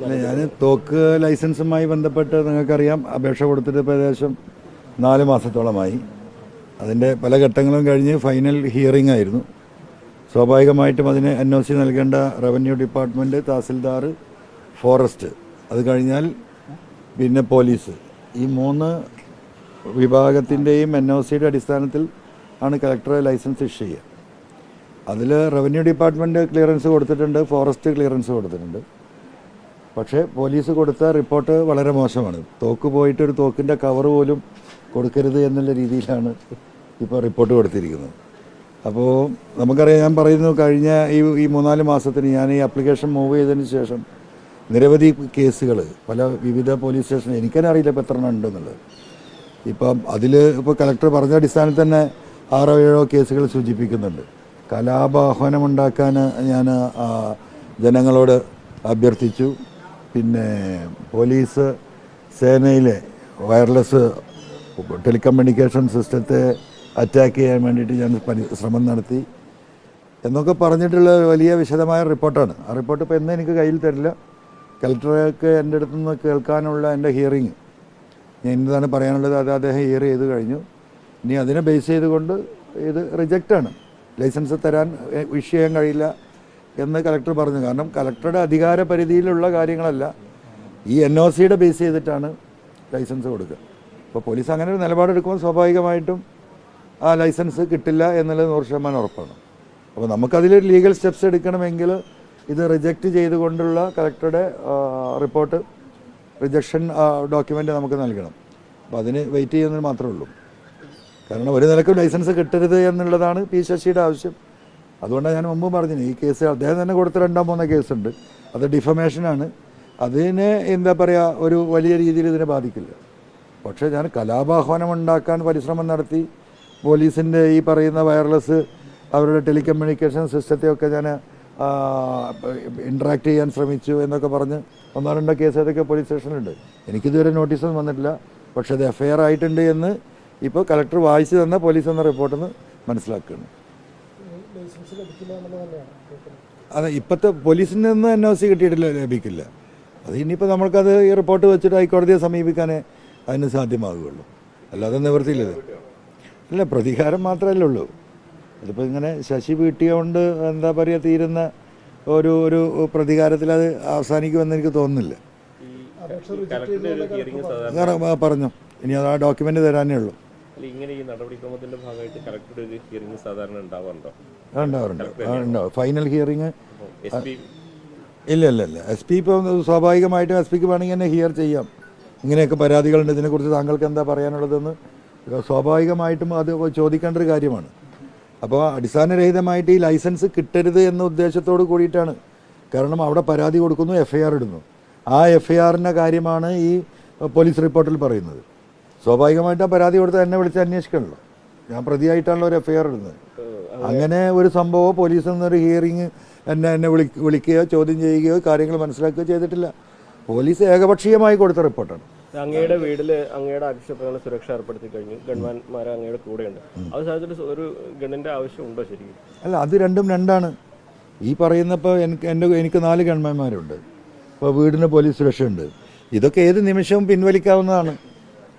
ഞാൻ തോക്ക് ലൈസൻസുമായി ബന്ധപ്പെട്ട് നിങ്ങൾക്കറിയാം അപേക്ഷ കൊടുത്തിട്ട് ഇപ്പോൾ ഏകദേശം നാല് മാസത്തോളമായി. അതിന്റെ പല ഘട്ടങ്ങളും കഴിഞ്ഞ് ഫൈനൽ ഹിയറിംഗ് ആയിരുന്നു. സ്വാഭാവികമായിട്ടും അതിന് എൻ ഒ സി നൽകേണ്ട റവന്യൂ ഡിപ്പാർട്ട്മെന്റ് തഹസിൽദാർ ഫോറസ്റ്റ് അത് കഴിഞ്ഞാൽ പിന്നെ പോലീസ്. ഈ മൂന്ന് വിഭാഗത്തിന്റെയും എൻ ഒ സിയുടെ അടിസ്ഥാനത്തിൽ ആണ് കളക്ടർ ലൈസൻസ് ഇഷ്യൂ ചെയ്യുക. അതിൽ റവന്യൂ ഡിപ്പാർട്ട്മെന്റ് ക്ലിയറൻസ് കൊടുത്തിട്ടുണ്ട് ഫോറസ്റ്റ് ക്ലിയറൻസ് കൊടുത്തിട്ടുണ്ട്. പക്ഷേ പോലീസ് കൊടുത്ത റിപ്പോർട്ട് വളരെ മോശമാണ്. തോക്ക് പോയിട്ട് ഒരു തോക്കിന്റെ കവർ പോലും കൊടുക്കരുത് എന്നുള്ള രീതിയിലാണ് ഇപ്പോൾ റിപ്പോർട്ട് കൊടുത്തിരിക്കുന്നത്. അപ്പോൾ നമുക്കറിയാം ഞാൻ പറയുന്നു കഴിഞ്ഞ ഈ ഈ മൂന്നാൽ മാസത്തിന് ഞാൻ ഈ അപ്ലിക്കേഷൻ മൂവ് ചെയ്തതിന് ശേഷം നിരവധി കേസുകൾ പല വിവിധ പോലീസ് സ്റ്റേഷൻ എനിക്കെന്നെ അറിയില്ല ഇപ്പോൾ എത്ര എണ്ണം ഉണ്ടെന്നുള്ളത്. ഇപ്പം അതിൽ ഇപ്പോൾ കലക്ടർ പറഞ്ഞ അടിസ്ഥാനത്തിൽ തന്നെ ആറോ ഏഴോ കേസുകൾ സൂചിപ്പിക്കുന്നുണ്ട്. കലാപാഹ്വാനമുണ്ടാക്കാൻ ഞാൻ ജനങ്ങളോട് അഭ്യർത്ഥിച്ചു. പിന്നെ പോലീസ് സേനയിലെ വയർലെസ് ടെലികമ്മ്യൂണിക്കേഷൻ സിസ്റ്റത്തെ അറ്റാക്ക് ചെയ്യാൻ വേണ്ടിയിട്ട് ഞാൻ ശ്രമം നടത്തി. എന്നൊക്കെ പറഞ്ഞിട്ടുള്ള വലിയ വിശദമായ റിപ്പോർട്ടാണ്. ആ റിപ്പോർട്ട് ഇപ്പോൾ എന്നും എനിക്ക് കയ്യിൽ തരില്ല. കലക്ടർക്ക് എന്റെ അടുത്ത് നിന്ന് കേൾക്കാനുള്ള എന്റെ ഹിയറിങ് ഞാൻ ഇന്നതാണ് പറയാനുള്ളത് അത് അദ്ദേഹം ഹിയർ ചെയ്ത് കഴിഞ്ഞു. ഇനി അതിനെ ബേസ് ചെയ്തുകൊണ്ട് ഇത് റിജക്റ്റാണ് ലൈസൻസ് തരാൻ വിഷ് ചെയ്യാൻ കഴിയില്ല. എന്ന് കലക്ടർ പറഞ്ഞു. കാരണം കലക്ടറുടെ അധികാര പരിധിയിലുള്ള കാര്യങ്ങളല്ല. ഈ എൻ ഒ സിയുടെ ബേസ് ചെയ്തിട്ടാണ് ലൈസൻസ് കൊടുക്കുക. അപ്പോൾ പോലീസ് അങ്ങനെ ഒരു നിലപാടെടുക്കുമ്പോൾ സ്വാഭാവികമായിട്ടും ആ ലൈസൻസ് കിട്ടില്ല എന്നുള്ളത് നൂറ് ശതമാനം ഉറപ്പാണ്. അപ്പോൾ നമുക്കതിലൊരു ലീഗൽ സ്റ്റെപ്സ് എടുക്കണമെങ്കിൽ ഇത് റിജക്റ്റ് ചെയ്തുകൊണ്ടുള്ള കലക്ടറുടെ റിപ്പോർട്ട് റിജക്ഷൻ ഡോക്യുമെന്റ് നമുക്ക് നൽകണം. അപ്പോൾ അതിന് വെയിറ്റ് ചെയ്യുന്നതിന് മാത്രമേ ഉള്ളൂ. കാരണം ഒരു നിലക്കും ലൈസൻസ് കിട്ടരുത് എന്നുള്ളതാണ് പി ശശിയുടെ ആവശ്യം. അതുകൊണ്ടാണ് ഞാൻ മുമ്പ് പറഞ്ഞത് ഈ കേസ് അദ്ദേഹം തന്നെ കൊടുത്ത രണ്ടാം മൂന്ന കേസുണ്ട്. അത് ഡിഫമേഷനാണ്. അതിനെ എന്താ പറയുക ഒരു വലിയ രീതിയിൽ ഇതിനെ ബാധിക്കില്ല. പക്ഷേ ഞാൻ കലാപാഹ്വാനം ഉണ്ടാക്കാൻ പരിശ്രമം നടത്തി പോലീസിന്റെ ഈ പറയുന്ന വയർലെസ് അവരുടെ ടെലികമ്മ്യൂണിക്കേഷൻ സിസ്റ്റത്തെയൊക്കെ ഞാൻ ഇൻട്രാക്ട് ചെയ്യാൻ ശ്രമിച്ചു എന്നൊക്കെ പറഞ്ഞ് ഒന്നോ രണ്ടോ കേസ് ഏതൊക്കെ പോലീസ് സ്റ്റേഷനിലുണ്ട്. എനിക്കിതുവരെ നോട്ടീസൊന്നും വന്നിട്ടില്ല. പക്ഷേ അത് എഫ് ഐ ആർ ആയിട്ടുണ്ട് എന്ന് ഇപ്പോൾ കലക്ടർ വായിച്ചു തന്ന പോലീസ് എന്ന റിപ്പോർട്ടിൽ നിന്ന് മനസ്സിലാക്കുകയാണ്. അതെ ഇപ്പോഴത്തെ പോലീസിൽ നിന്ന് എൻ ഒ സി കിട്ടിയിട്ടില്ല ലഭിക്കില്ല. അത് ഇനിയിപ്പോൾ നമ്മൾക്കത് ഈ റിപ്പോർട്ട് വെച്ചിട്ട് ഹൈക്കോടതിയെ സമീപിക്കാനേ അതിന് സാധ്യമാകുകയുള്ളൂ അല്ലാതെ നിവൃത്തിയില്ലത്. അല്ല പ്രതികാരം മാത്രമല്ലേ ഉള്ളൂ. അതിപ്പോൾ ഇങ്ങനെ ശശി വീട്ടിയോണ്ട് എന്താ പറയുക തീരുന്ന ഒരു ഒരു പ്രതികാരത്തിൽ അത് അവസാനിക്കുമെന്ന് എനിക്ക് തോന്നുന്നില്ല. പറഞ്ഞു. ഇനി അത് ആ ഡോക്യുമെന്റ് തരാനേ ഉള്ളൂ. അല്ല, ഇങ്ങനെ ഈ നടപടിക്രമത്തിന്റെ ഭാഗമായിട്ട് കലക്ടറുടെ ഒരു ഹിയറിംഗ് സാധാരണ ഉണ്ടാവാറുണ്ടോ? ഉണ്ടാവാറുണ്ട് ഫൈനൽ ഹിയറിങ് ഇല്ല ഇല്ല ഇല്ല എസ് പി ഇപ്പോൾ സ്വാഭാവികമായിട്ടും എസ് പിക്ക് വേണമെങ്കിൽ തന്നെ ഹിയർ ചെയ്യാം. ഇങ്ങനെയൊക്കെ പരാതികളുണ്ട്. ഇതിനെക്കുറിച്ച് താങ്കൾക്ക് എന്താ പറയാനുള്ളതെന്ന് സ്വാഭാവികമായിട്ടും അത് ചോദിക്കേണ്ട ഒരു കാര്യമാണ്. അപ്പോൾ അടിസ്ഥാനരഹിതമായിട്ട് ഈ ലൈസൻസ് കിട്ടരുത് എന്ന ഉദ്ദേശത്തോട് കൂടിയിട്ടാണ്. കാരണം അവിടെ പരാതി കൊടുക്കുന്നു എഫ് ഐ ആർ ഇടുന്നു. ആ എഫ് ഐ ആറിന്റെ കാര്യമാണ് ഈ പോലീസ് റിപ്പോർട്ടിൽ പറയുന്നത്. സ്വാഭാവികമായിട്ട് ആ പരാതി കൊടുത്ത് എന്നെ വിളിച്ച് അന്വേഷിക്കണല്ലോ. ഞാൻ പ്രതിയായിട്ടാണല്ലോ ഒരു എഫ് ഐ ആർ ഇടുന്നത്. അങ്ങനെ ഒരു സംഭവം പോലീസിൽ നിന്നൊരു ഹിയറിങ് എന്നെ എന്നെ വിളി വിളിക്കുകയോ ചോദ്യം ചെയ്യുകയോ കാര്യങ്ങൾ മനസ്സിലാക്കുകയോ ചെയ്തിട്ടില്ല. പോലീസ് ഏകപക്ഷീയമായി കൊടുത്ത റിപ്പോർട്ടാണ്. അങ്ങയുടെ വീട്ടിൽ അങ്ങയുടെ ആവശ്യപ്രകാരം സുരക്ഷ ഏർപ്പെടുത്തി കഴിഞ്ഞു. ഗൺമാൻമാർ അങ്ങയുടെ കൂടെയുണ്ട്. ആ സാഹചര്യത്തിൽ ഒരു ഗണ്ണിന്റെ ആവശ്യമുണ്ടോ ശരിക്കും? അല്ല അത് രണ്ടും രണ്ടാണ്. ഈ പറയുന്നപ്പോൾ എനിക്ക് എന്റെ എനിക്ക് നാല് ഗൺമാന്മാരുണ്ട്. ഇപ്പോൾ വീടിന് പോലീസ് സുരക്ഷയുണ്ട്. ഇതൊക്കെ ഏത് നിമിഷവും പിൻവലിക്കാവുന്നതാണ്.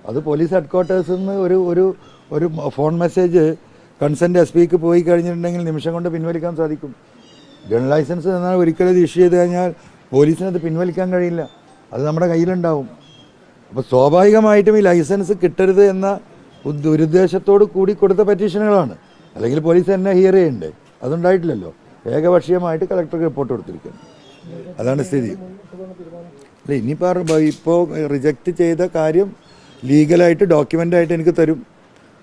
അത് പോലീസ് ഹെഡ്ക്വാർട്ടേഴ്സിൽ നിന്ന് ഒരു ഒരു ഒരു ഫോൺ മെസ്സേജ് കൺസെന്റ് എസ് പിക്ക് പോയി കഴിഞ്ഞിട്ടുണ്ടെങ്കിൽ നിമിഷം കൊണ്ട് പിൻവലിക്കാൻ സാധിക്കും. ഗൺ ലൈസൻസ് എന്നാൽ ഒരിക്കലും ഇത് ഇഷ്യൂ ചെയ്ത് കഴിഞ്ഞാൽ പോലീസിന് അത് പിൻവലിക്കാൻ കഴിയില്ല. അത് നമ്മുടെ കയ്യിലുണ്ടാവും. അപ്പോൾ സ്വാഭാവികമായിട്ടും ഈ ലൈസൻസ് കിട്ടരുത് എന്ന ദുരുദ്ദേശത്തോട് കൂടി കൊടുത്ത പെറ്റീഷനുകളാണ്. അല്ലെങ്കിൽ പോലീസ് എന്നെ ഹിയർ ചെയ്യണ്ടേ? അതുണ്ടായിട്ടില്ലല്ലോ. ഏകപക്ഷീയമായിട്ട് കളക്ടർക്ക് റിപ്പോർട്ട് കൊടുത്തിരിക്കുന്നു. അതാണ് സ്ഥിതി. അല്ല ഇനിയിപ്പോൾ ഇപ്പോൾ റിജക്റ്റ് ചെയ്ത കാര്യം ലീഗലായിട്ട് ഡോക്യുമെന്റായിട്ട് എനിക്ക് തരും.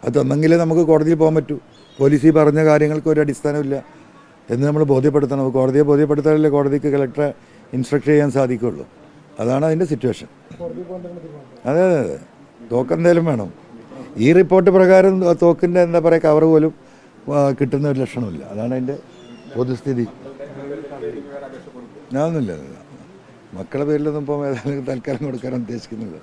അത് തന്നെങ്കിലേ നമുക്ക് കോടതിയിൽ പോകാൻ പറ്റൂ. പോലീസ് ഈ പറഞ്ഞ കാര്യങ്ങൾക്ക് ഒരു അടിസ്ഥാനമില്ല എന്ന് നമ്മൾ ബോധ്യപ്പെടുത്തണം. കോടതിയെ ബോധ്യപ്പെടുത്താനല്ലേ കോടതിക്ക് കളക്ടറെ ഇൻസ്ട്രക്ട് ചെയ്യാൻ സാധിക്കുള്ളൂ. അതാണ് അതിന്റെ സിറ്റുവേഷൻ അതെ അതെ അതെ. തോക്ക് എന്തേലും വേണം. ഈ റിപ്പോർട്ട് പ്രകാരം തോക്കിന്റെ എന്താ പറയുക കവർ പോലും കിട്ടുന്ന ഒരു ലക്ഷണമില്ല. അതാണ് അതിന്റെ പൊതുസ്ഥിതി. ഞാനൊന്നുമില്ല. മക്കളുടെ പേരിലൊന്നും ഇപ്പോൾ ഏതായാലും തൽക്കാലം കൊടുക്കാനാണ് ഉദ്ദേശിക്കുന്നില്ല.